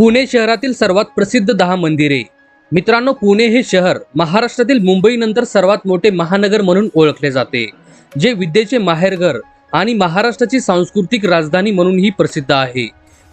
पुणे शहरातील सर्वात प्रसिद्ध दहा मंदिरे. मित्रांनो पुणे हे शहर महाराष्ट्रातील मुंबईनंतर सर्वात मोठे महानगर म्हणून ओळखले जाते जे विद्येचे माहेरघर आणि महाराष्ट्राची सांस्कृतिक राजधानी म्हणूनही प्रसिद्ध आहे.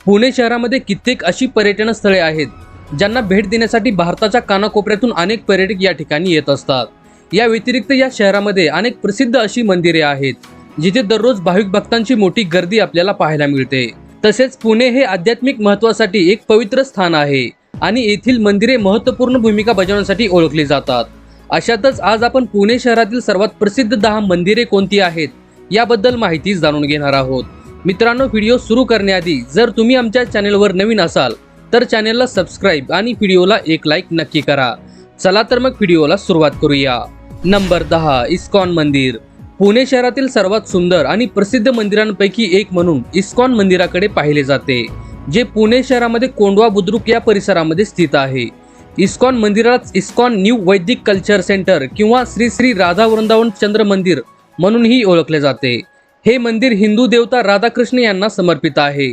पुणे शहरामध्ये कित्येक अशी पर्यटन स्थळे आहेत ज्यांना भेट देण्यासाठी भारताच्या कानाकोपऱ्यातून अनेक पर्यटक या ठिकाणी येत असतात. या व्यतिरिक्त या शहरामध्ये अनेक प्रसिद्ध अशी मंदिरे आहेत जिथे दररोज भाविक भक्तांची मोठी गर्दी आपल्याला पाहायला मिळते. तसेच पुणे हे आध्यात्मिक महत्वासाठी एक पवित्र स्थान आहे आणि येथील मंदिरे महत्त्वपूर्ण भूमिका बजावण्यासाठी ओळखली जातात. अशातच आज आपण पुणे शहरातील सर्वात प्रसिद्ध दहा मंदिरे कोणती आहेत याबद्दल माहिती जाणून घेणार आहोत. मित्रांनो व्हिडिओ सुरू करण्याआधी जर तुम्ही आमच्या चॅनेलवर नवीन असाल तर चॅनेलला सबस्क्राईब आणि व्हिडिओला एक लाईक नक्की करा. चला तर मग व्हिडिओला सुरुवात करूया. नंबर दहा इस्कॉन मंदिर. पुणे शहरातील सर्वात सुंदर आणि प्रसिद्ध मंदिरांपैकी एक म्हणून इस्कॉन मंदिराकडे पाहिले जाते जे पुणे शहरामध्ये कोंडवा बुद्रुक या परिसरामध्ये स्थित आहे. ISKCON मंदिरालाच ISKCON new Vedic culture centre किंवा श्री श्री राधा वृंदावन चंद्र मंदिर म्हणूनही ओळखले जाते. हे मंदिर हिंदू देवता राधाकृष्ण यांना समर्पित आहे.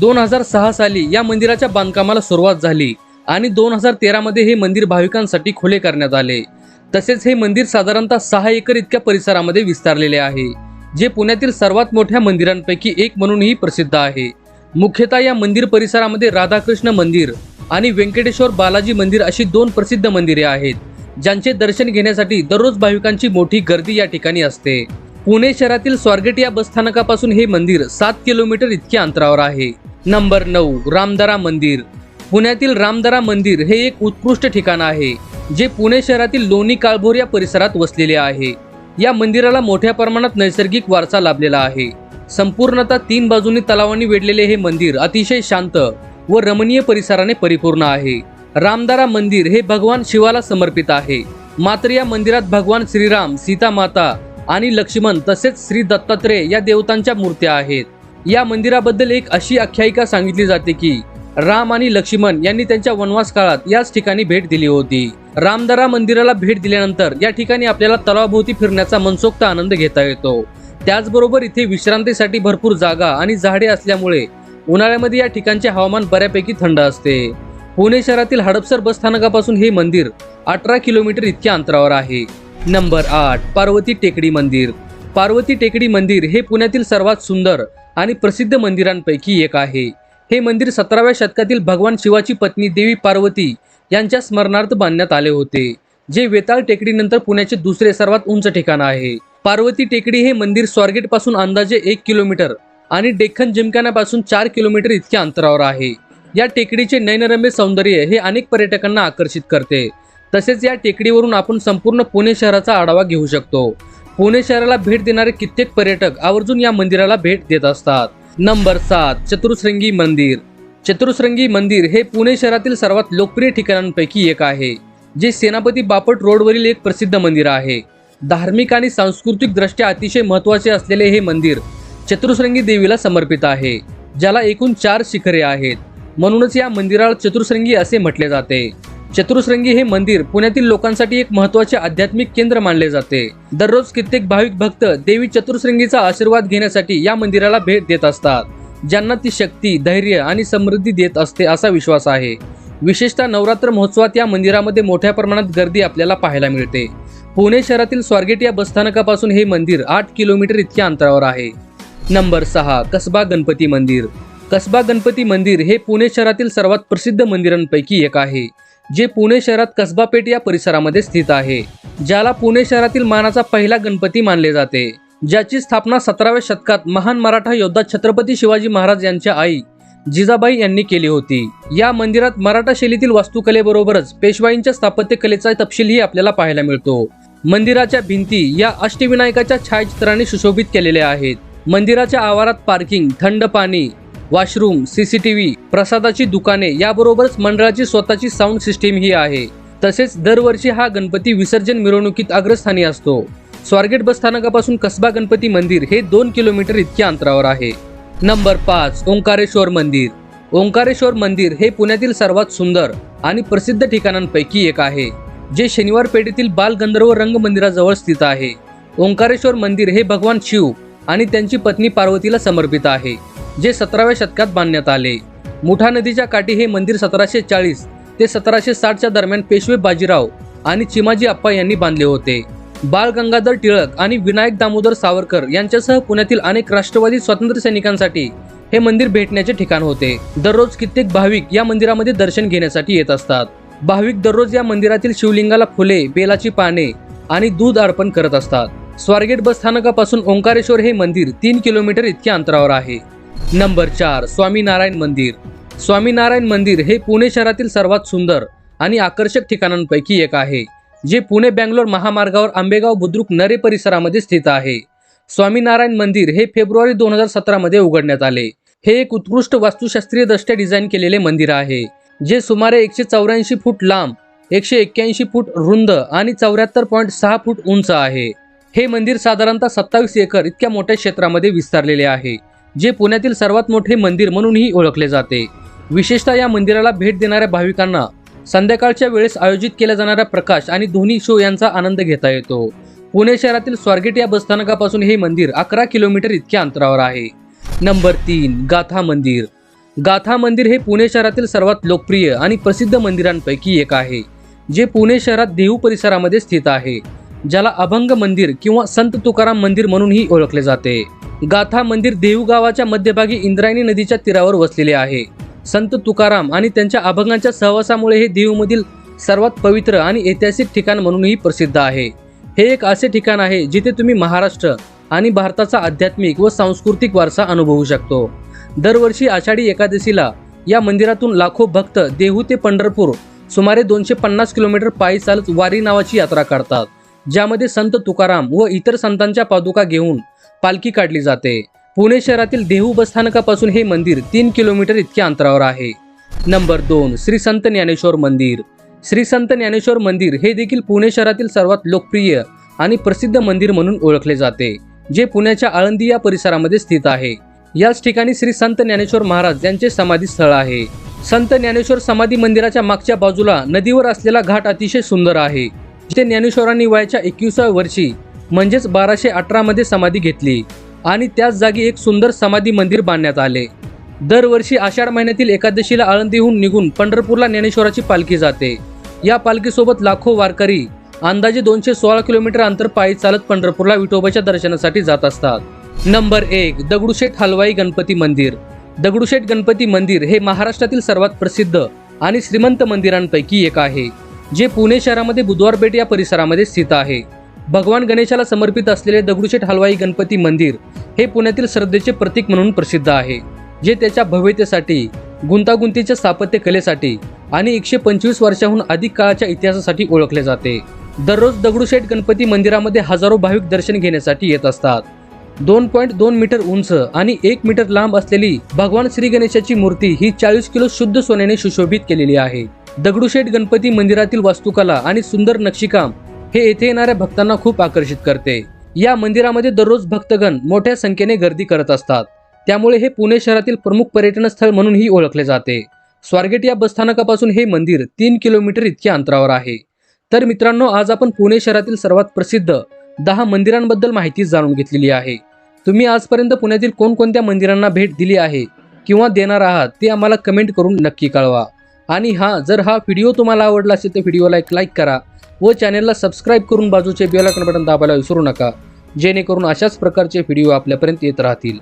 दोन हजार सहा साली या मंदिराच्या बांधकामाला सुरुवात झाली आणि दोन हजार तेरामध्ये हे मंदिर भाविकांसाठी खुले करण्यात आले. तसेच हे मंदिर साधारणतः सहा एकर इतक्या परिसरामध्ये विस्तारलेले आहे जे पुण्यातील सर्वात मोठ्या मंदिरांपैकी एक म्हणूनही प्रसिद्ध आहे. मुख्यतः या मंदिर परिसरामध्ये राधाकृष्ण मंदिर आणि व्यंकटेश्वर बालाजी मंदिर अशी दोन प्रसिद्ध मंदिरे आहेत ज्यांचे दर्शन घेण्यासाठी दररोज भाविकांची मोठी गर्दी या ठिकाणी असते. पुणे शहरातील स्वारगेट या बसस्थानकापासून हे मंदिर सात किलोमीटर इतक्या अंतरावर आहे. नंबर नऊ रामदरा मंदिर. पुण्यातील रामदरा मंदिर हे एक उत्कृष्ट ठिकाण आहे. जे पुणे शहरातील लोणी काळभोर या परिसरात वसलेले आहे. या मंदिराला मोठ्या प्रमाणात नैसर्गिक वारसा लाभलेला आहे. संपूर्णतः तीन बाजूंनी तलावांनी वेढलेले हे मंदिर अतिशय शांत व रमणीय परिसराने परिपूर्ण आहे. रामदारा मंदिर हे भगवान शिवाला समर्पित आहे. मात्र या मंदिरात भगवान श्रीराम सीता माता आणि लक्ष्मण तसेच श्री दत्तात्रेय या देवतांच्या मूर्त्या आहेत. या मंदिराबद्दल एक अशी आख्यायिका सांगितली जाते की राम आणि लक्ष्मण यांनी त्यांच्या वनवास काळात याच ठिकाणी भेट दिली होती. रामदरा मंदिराला भेट दिल्यानंतर या ठिकाणी आपल्याला तलावाभोवती फिरण्याचा मनसोक्त आनंद घेता येतो. त्याचबरोबर इथे विश्रांतीसाठी भरपूर जागा आणि झाडे असल्यामुळे उन्हाळ्यामध्ये या ठिकाणचे हवामान बऱ्यापैकी थंड असते. पुणे शहरातील हडपसर बस स्थानकापासून हे मंदिर अठरा किलोमीटर इतक्या अंतरावर आहे. नंबर आठ पार्वती टेकडी मंदिर. पार्वती टेकडी मंदिर हे पुण्यातील सर्वात सुंदर आणि प्रसिद्ध मंदिरांपैकी एक आहे. हे मंदिर सतराव्या शतकातील भगवान शिवाची पत्नी देवी पार्वती यांच्या स्मरणार्थ बांधण्यात आले होते जे वेताळ टेकडीनंतर पुण्याचे दुसरे सर्वात उंच ठिकाण आहे. पार्वती टेकडी हे मंदिर स्वारगेटपासून अंदाजे एक किलोमीटर आणि डेक्कन जिमखान्यापासून चार किलोमीटर इतक्या अंतरावर आहे. या टेकडीचे नयनरम्य सौंदर्य हे अनेक पर्यटकांना आकर्षित करते. तसेच या टेकडीवरून आपण संपूर्ण पुणे शहराचा आढावा घेऊ शकतो. पुणे शहराला भेट देणारे कित्येक पर्यटक आवर्जून या मंदिराला भेट देत असतात. नंबर सात चतुर्श्रृंगी मंदिर. चतुर्श्रृंगी मंदिर हे पुणे शहरातील सर्वात लोकप्रिय ठिकाणांपैकी एक आहे जे सेनापती बापट रोडवरील एक प्रसिद्ध मंदिर आहे. धार्मिक आणि सांस्कृतिक दृष्ट्या अतिशय महत्त्वाचे असलेले हे मंदिर चतुर्श्रृंगी देवीला समर्पित आहे ज्याला एकूण चार शिखरे आहेत. म्हणूनच या मंदिराला चतुर्श्रृंगी असे म्हटले जाते. चतुर्श्रृंगी हे मंदिर पुण्यातील लोकांसाठी एक महत्त्वाचे आध्यात्मिक केंद्र मानले जाते. दररोज कित्येक भाविक भक्त देवी चतुर्श्रंगीचा आशीर्वाद घेण्यासाठी या मंदिराला भेट देत असतात ज्यांना ती शक्ती धैर्य आणि समृद्धी देत असते असा विश्वास आहे. विशेषतः नवरात्र महोत्सवात या मंदिरामध्ये मोठ्या प्रमाणात गर्दी आपल्याला पाहायला मिळते. पुणे शहरातील स्वारगेट या बसस्थानकापासून हे मंदिर आठ किलोमीटर इतक्या अंतरावर आहे. नंबर सहा कसबा गणपती मंदिर. कसबा गणपती मंदिर हे पुणे शहरातील सर्वात प्रसिद्ध मंदिरांपैकी एक आहे. जे पुणे शहरात कसबा पेठ या परिसरामध्ये स्थित आहे ज्याला पुणे शहरातील मानाचा पहिला गणपती मानले जाते. ज्याची स्थापना सतराव्या शतकात महान मराठा योद्धा छत्रपती शिवाजी महाराज यांच्या आई जिजाबाई यांनी केली होती. या मंदिरात मराठा शैलीतील वास्तुकलेबरोबरच पेशवाईंच्या स्थापत्यकलेचा तपशीलही आपल्याला पाहायला मिळतो. मंदिराच्या भिंती या अष्टविनायकाच्या छायाचित्राने सुशोभित केलेल्या आहेत. मंदिराच्या आवारात पार्किंग थंड पाणी वॉशरूम सीसीटीव्ही प्रसादाची दुकाने याबरोबरच मंडळाची स्वतःची साऊंड सिस्टीम ही आहे. तसेच दरवर्षी हा गणपती विसर्जन मिरवणुकीत अग्रस्थानी असतो. स्वारगेट बस स्थानकापासून कसबा गणपती मंदिर हे दोन किलोमीटर इतक्या अंतरावर आहे. नंबर पाच ओंकारेश्वर मंदिर. ओंकारेश्वर मंदिर हे पुण्यातील सर्वात सुंदर आणि प्रसिद्ध ठिकाणांपैकी एक आहे जे शनिवार पेठेतील बालगंधर्व रंग मंदिराजवळ स्थित आहे. ओंकारेश्वर मंदिर हे भगवान शिव आणि त्यांची पत्नी पार्वतीला समर्पित आहे. जे सतराव्या शतकात बांधण्यात आले. मुठा नदीच्या काठी हे मंदिर सतराशे चाळीस ते सतराशे साठच्या दरम्यान पेशवे बाजीराव आणि चिमाजी अप्पा यांनी बांधले होते. बाळ गंगाधर टिळक आणि विनायक दामोदर सावरकर यांच्यासह पुण्यातील अनेक राष्ट्रवादी स्वातंत्र्य सैनिकांसाठी हे मंदिर भेटण्याचे ठिकाण होते. दररोज कित्येक भाविक या मंदिरामध्ये दर्शन घेण्यासाठी येत असतात. भाविक दररोज या मंदिरातील शिवलिंगाला फुले बेलाची पाने आणि दूध अर्पण करत असतात. स्वारगेट बस स्थानकापासून ओंकारेश्वर हे मंदिर तीन किलोमीटर इतक्या अंतरावर आहे. नंबर चार स्वामीनारायण मंदिर. स्वामीनारायण मंदिर हे पुणे शहरातील सर्वात सुंदर आणि आकर्षक ठिकाणांपैकी एक आहे जे पुणे बँगलोर महामार्गावर आंबेगाव बुद्रुक नरे परिसरामध्ये स्थित आहे. स्वामीनारायण मंदिर हे फेब्रुवारी दोन हजार सतरामध्ये उघडण्यात आले. हे एक उत्कृष्ट वास्तुशास्त्रीय दृष्ट्या डिझाईन केलेले मंदिर आहे जे सुमारे एकशे चौऱ्याऐंशी फूट लांब एकशे एक्क्याऐंशी फूट रुंद आणि चौऱ्याहत्तर पॉईंट सहा फूट उंच आहे. हे मंदिर साधारणतः सत्तावीस एकर इतक्या मोठ्या क्षेत्रामध्ये विस्तारलेले आहे. जे पुण्यातील सर्वात मोठे मंदिर म्हणूनही ओळखले जाते. विशेषतः या मंदिराला भेट देणाऱ्या भाविकांना संध्याकाळच्या वेळेस आयोजित केल्या जाणाऱ्या प्रकाश आणि ध्वनी शो यांचा आनंद घेता येतो. पुणे शहरातील स्वारगेट या बसस्थानकापासून हे मंदिर अकरा किलोमीटर इतक्या अंतरावर आहे. नंबर तीन गाथा मंदिर. गाथा मंदिर हे पुणे शहरातील सर्वात लोकप्रिय आणि प्रसिद्ध मंदिरांपैकी एक आहे जे पुणे शहरात देहू परिसरामध्ये स्थित आहे ज्याला अभंग मंदिर किंवा संत तुकाराम मंदिर म्हणूनही ओळखले जाते. गाथा मंदिर देहू गावाच्या मध्यभागी इंद्रायणी नदीच्या तीरावर वसलेले आहे. संत तुकाराम आणि त्यांच्या अभंगांच्या सहवासामुळे हे देहूमधील सर्वात पवित्र आणि ऐतिहासिक ठिकाण म्हणूनही प्रसिद्ध आहे. हे एक असे ठिकाण आहे जिथे तुम्ही महाराष्ट्र आणि भारताचा आध्यात्मिक व सांस्कृतिक वारसा अनुभवू शकतो. दरवर्षी आषाढी एकादशीला या मंदिरातून लाखो भक्त देहू ते पंढरपूर सुमारे दोनशे पन्नास किलोमीटर पायी चालत वारी नावाची यात्रा करतात ज्यामध्ये संत तुकाराम व इतर संतांच्या पादुका घेऊन पालखी काढली जाते. पुणे शहरातील देहू बसस्थानकापासून हे मंदिर तीन किलोमीटर इतक्या अंतरावर आहे. नंबर दोन श्री संत ज्ञानेश्वर मंदिर. श्री संत ज्ञानेश्वर मंदिर हे देखील पुणे शहरातील सर्वात लोकप्रिय आणि प्रसिद्ध मंदिर म्हणून ओळखले जाते जे पुण्याच्या आळंदी या परिसरामध्ये स्थित आहे. याच ठिकाणी श्री संत ज्ञानेश्वर महाराज यांचे समाधी स्थळ आहे. संत ज्ञानेश्वर समाधी मंदिराच्या मागच्या बाजूला नदीवर असलेला घाट अतिशय सुंदर आहे जिथे ज्ञानेश्वरांनी वयाच्या एकविसाव्या वर्षी म्हणजेच बाराशे अठरामध्ये समाधी घेतली आणि त्याच जागी एक सुंदर समाधी मंदिर बांधण्यात आले. दरवर्षी आषाढ महिन्यातील एकादशीला आळंदीहून निघून पंढरपूरला ज्ञानेश्वराची पालखी जाते. या पालखीसोबत लाखो वारकरी अंदाजे दोनशे सोळा किलोमीटर अंतर पायी चालत पंढरपूरला विठोबाच्या दर्शनासाठी जात असतात. नंबर एक दगडूशेठ हलवाई गणपती मंदिर. दगडूशेठ गणपती मंदिर हे महाराष्ट्रातील सर्वात प्रसिद्ध आणि श्रीमंत मंदिरांपैकी एक आहे जे पुणे शहरामध्ये बुधवार पेठ या परिसरामध्ये स्थित आहे. भगवान गणेशाला समर्पित असलेले दगडूशेठ हलवाई गणपती मंदिर हे पुण्यातील श्रद्धेचे प्रतीक म्हणून प्रसिद्ध आहे जे त्याच्या भव्यतेसाठी गुंतागुंतीच्या स्थापत्य कलेसाठी आणि एकशे पंचवीस वर्षाहून अधिक काळाच्या इतिहासासाठी ओळखले जाते. दररोज दगडूशेठ गणपती मंदिरामध्ये हजारो भाविक दर्शन घेण्यासाठी येत असतात. दोन पॉईंट दोन मीटर उंच आणि एक मीटर लांब असलेली भगवान श्री गणेशाची मूर्ती ही चाळीस किलो शुद्ध सोन्याने सुशोभित केलेली आहे. दगडूशेठ गणपती मंदिरातील वास्तुकला आणि सुंदर नक्षीकाम हे येथे येणाऱ्या भक्तांना खूप आकर्षित करते. या मंदिरामध्ये दररोज भक्तगण मोठ्या संख्येने गर्दी करत असतात. त्यामुळे हे पुणे शहरातील प्रमुख पर्यटन स्थळ म्हणूनही ओळखले जाते. स्वारगेट या बसस्थानकापासून हे मंदिर तीन किलोमीटर इतक्या अंतरावर आहे. तर मित्रांनो आज आपण पुणे शहरातील सर्वात प्रसिद्ध दहा मंदिरांबद्दल माहिती जाणून घेतलेली आहे. तुम्ही आजपर्यंत पुण्यातील कोणकोणत्या मंदिरांना भेट दिली आहे किंवा देणार आहात ते आम्हाला कमेंट करून नक्की कळवा. आणि हा जर हा व्हिडिओ तुम्हाला आवडला असेल तर व्हिडिओला एक लाईक करा. व चॅनेलला सबस्क्राईब करून बाजूचे बेल आयकॉन बटन दाबायला विसरू नका जेणेकरून अशाच प्रकारचे व्हिडिओ आपल्यापर्यंत येत राहतील.